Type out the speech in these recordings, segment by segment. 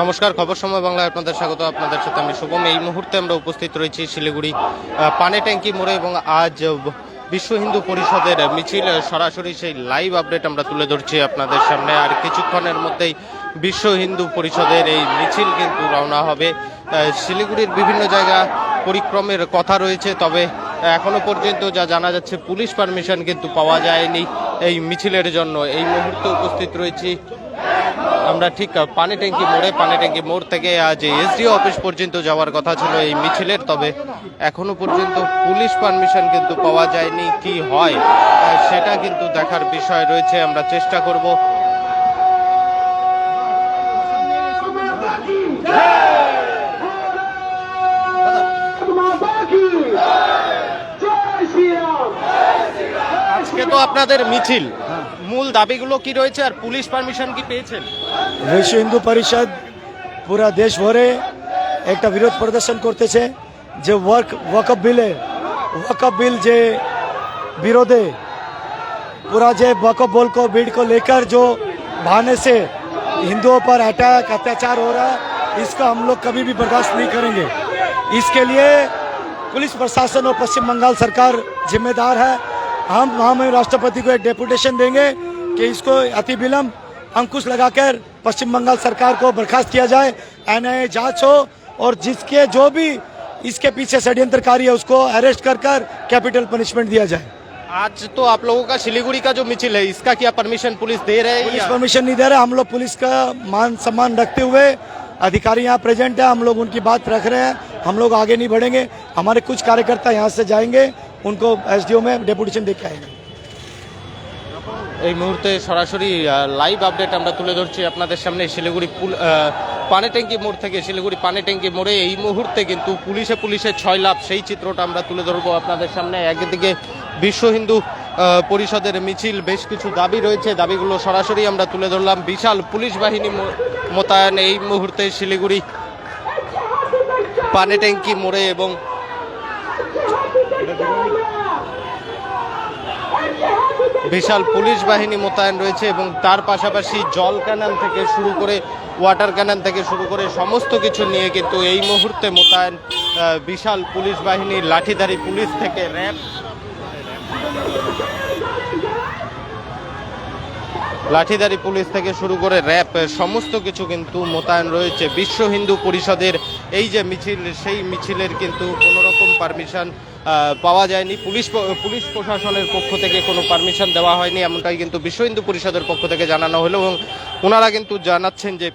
নমস্কার, খবর সময় বাংলায় আপনাদের স্বাগত। আপনাদের সাথে আমি শুভম। এই মুহূর্তে আমরা উপস্থিত রয়েছি শিলিগুড়ি পানে ট্যাঙ্কি মোড়ে এবং আজ বিশ্ব হিন্দু পরিষদের মিছিল, সরাসরি সেই লাইভ আপডেট আমরা তুলে ধরছি আপনাদের সামনে। আর কিছুক্ষণের মধ্যেই বিশ্ব হিন্দু পরিষদের এই মিছিল কিন্তু রওনা হবে। শিলিগুড়ির বিভিন্ন জায়গা পরিক্রমের কথা রয়েছে, তবে এখনও পর্যন্ত যা জানা যাচ্ছে, পুলিশ পারমিশন কিন্তু পাওয়া যায়নি এই মিছিলের জন্য। এই মুহূর্তে উপস্থিত রয়েছি আমরা ঠিক পানি ট্যাঙ্কি মোড়ে, পানি ট্যাঙ্কি মোড় থেকে আজ এসডিও অফিস পর্যন্ত যাওয়ার কথা ছিল এই মিছিলের, তবে এখনও পর্যন্ত পুলিশ পারমিশন কিন্তু পাওয়া যায়নি। কি হয় সেটা কিন্তু দেখার বিষয় রয়েছে, আমরা চেষ্টা করব। আজকে তো আপনাদের মিছিল। मूल दाबीगुलो की रही है पुलिस परमिशन की পারমিশন विश्व हिंदू परिषद पूरा देश भरे एक विरोध प्रदर्शन करते প্রদর্শন जो वर्क वकअप बिल है वकअप बिल जे विरोधे पूरा जे वकअप बोल को बीड को लेकर जो भाने से हिंदुओं पर अटैक अत्याचार हो रहा है इसका हम लोग कभी भी बर्दाश्त नहीं करेंगे इसके लिए पुलिस प्रशासन और पश्चिम बंगाल सरकार जिम्मेदार है हम हम राष्ट्रपति को एक डेपुटेशन देंगे। कि इसको अति विलम्ब अंकुश लगाकर पश्चिम बंगाल सरकार को बर्खास्त किया जाए एनआईए जाँच हो और जिसके जो भी इसके पीछे षड्यंत्रकारी है उसको अरेस्ट कर कर कैपिटल पनिशमेंट दिया जाए। आज तो आप लोगों का सिलीगुड़ी का जो मिचिल है इसका क्या परमिशन पुलिस दे रहे हैं पुलिस परमिशन नहीं दे रहे हम लोग पुलिस का मान सम्मान रखते हुए अधिकारी यहाँ प्रेजेंट है हम लोग उनकी बात रख रहे हैं हम लोग आगे नहीं बढ़ेंगे हमारे कुछ कार्यकर्ता यहाँ से जाएँगे उनको एसडीओ में डेपुटेशन दे के आएँगे। এই মুহূর্তে সরাসরি লাইভ আপডেট আমরা তুলে ধরছি আপনাদের সামনে শিলিগুড়ি পানি ট্যাঙ্কি মোড় থেকে। শিলিগুড়ি পানি ট্যাঙ্কি মোড়ে এই মুহূর্তে কিন্তু পুলিশে পুলিশে ছয় লাভ সেই চিত্রটা আমরা তুলে ধরবো আপনাদের সামনে। একদিকে বিশ্ব হিন্দু পরিষদের মিছিল, বেশ কিছু দাবি রয়েছে। দাবিগুলো সরাসরি আমরা তুলে ধরলাম। বিশাল পুলিশ বাহিনী মোতায়েন এই মুহূর্তে শিলিগুড়ি পানি ট্যাঙ্কি মোড়ে এবং বিশাল পুলিশ বাহিনী মোতায়েন রয়েছে এবং তার পাশাপাশি জল ক্যানান থেকে শুরু করে ওয়াটার ক্যানান থেকে শুরু করে সমস্ত কিছু নিয়ে কিন্তু এই মুহূর্তে মোতায়েন বিশাল পুলিশ বাহিনী, লাঠিধারী পুলিশ থেকে র্যাব লাঠিধারী পুলিশ থেকে শুরু করে র্যাব, সমস্ত কিছু কিন্তু মোতায়েন রয়েছে। বিশ্ব হিন্দু পরিষদের এই যে মিছিল, সেই মিছিলের কিন্তু কোনো রকম পারমিশন পাওয়া যায়নি। পুলিশ পুলিশ প্রশাসনের পক্ষ থেকে কোনো পারমিশন দেওয়া হয়নি, এমনটাই কিন্তু বিশ্ব হিন্দু পরিষদের পক্ষ থেকে জানানো হলো এবং ওনারা কিন্তু জানাচ্ছেন যে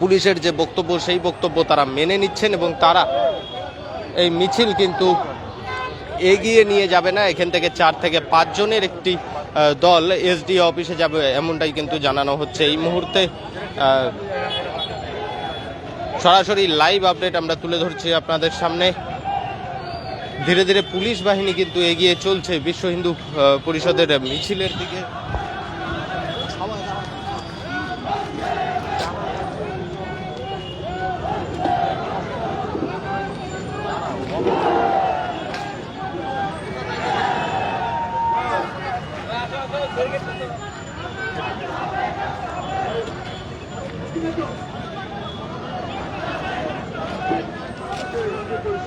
পুলিশের যে বক্তব্য, সেই বক্তব্য তারা মেনে নিচ্ছেন এবং তারা এই মিছিল কিন্তু এগিয়ে নিয়ে যাবে না। এখান থেকে চার থেকে পাঁচজনের একটি দল এসডি অফিসে যাবে, এমনটাই কিন্তু জানানো হচ্ছে। এই মুহূর্তে সরাসরি লাইভ আপডেট আমরা তুলে ধরছি আপনাদের সামনে। ধীরে ধীরে পুলিশ বাহিনী কিন্তু এগিয়ে চলছে বিশ্ব হিন্দু পরিষদের মিছিলের দিকে।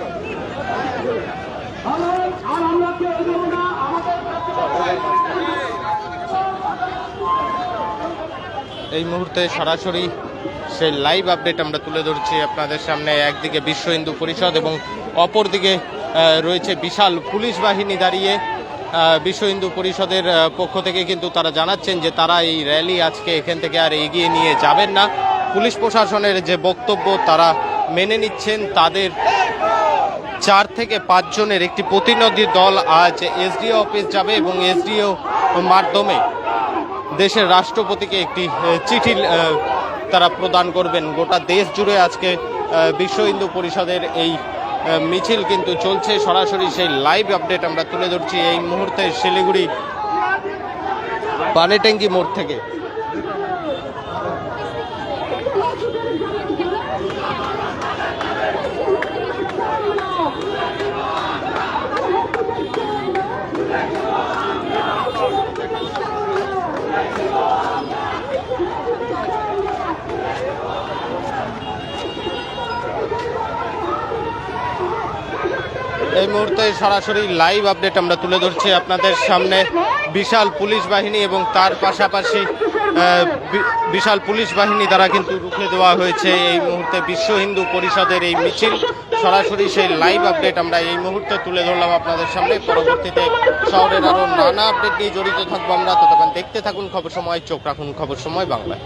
আর এই মুহূর্তে সরাসরি সেই লাইভ আপডেট আমরা তুলে ধরছি আপনাদের সামনে। একদিকে বিশ্ব হিন্দু পরিষদ এবং অপরদিকে রয়েছে বিশাল পুলিশ বাহিনী দাঁড়িয়ে। বিশ্ব হিন্দু পরিষদের পক্ষ থেকে কিন্তু তারা জানাচ্ছেন যে তারা এই র্যালি আজকে এখান থেকে আর এগিয়ে নিয়ে যাবেন না। পুলিশ প্রশাসনের যে বক্তব্য তারা মেনে নিচ্ছেন, তাদের চার থেকে পাঁচজনের একটি প্রতিনিধি দল আজ এসডিও অফিস যাবে এবং এসডিও মাধ্যমে দেশের রাষ্ট্রপতিকে একটি চিঠি তারা প্রদান করবেন। গোটা দেশ জুড়ে আজকে বিশ্ব হিন্দু পরিষদের এই মিছিল কিন্তু চলছে। সরাসরি সেই লাইভ আপডেট আমরা তুলে ধরছি এই মুহূর্তে শিলিগুড়ি পানিট্যাঙ্কি মোড় থেকে। এই মুহূর্তে সরাসরি লাইভ আপডেট আমরা তুলে ধরছি আপনাদের সামনে। বিশাল পুলিশ বাহিনী এবং তার পাশাপাশি বিশাল পুলিশ বাহিনী দ্বারা কিন্তু রুখে দেওয়া হয়েছে। এই মুহূর্তে বিশ্ব হিন্দু পরিষদের এই মিছিল। সরাসরি সেই লাইভ আপডেট আমরা এই মুহূর্তে তুলে ধরলাম আপনাদের সামনে। পরবর্তীতে শহরের আরও নানা আপডেট নিয়ে জড়িত থাকব আমরা। ততক্ষণ দেখতে থাকুন খবর সময়, চোখ রাখুন খবর সময় বাংলায়।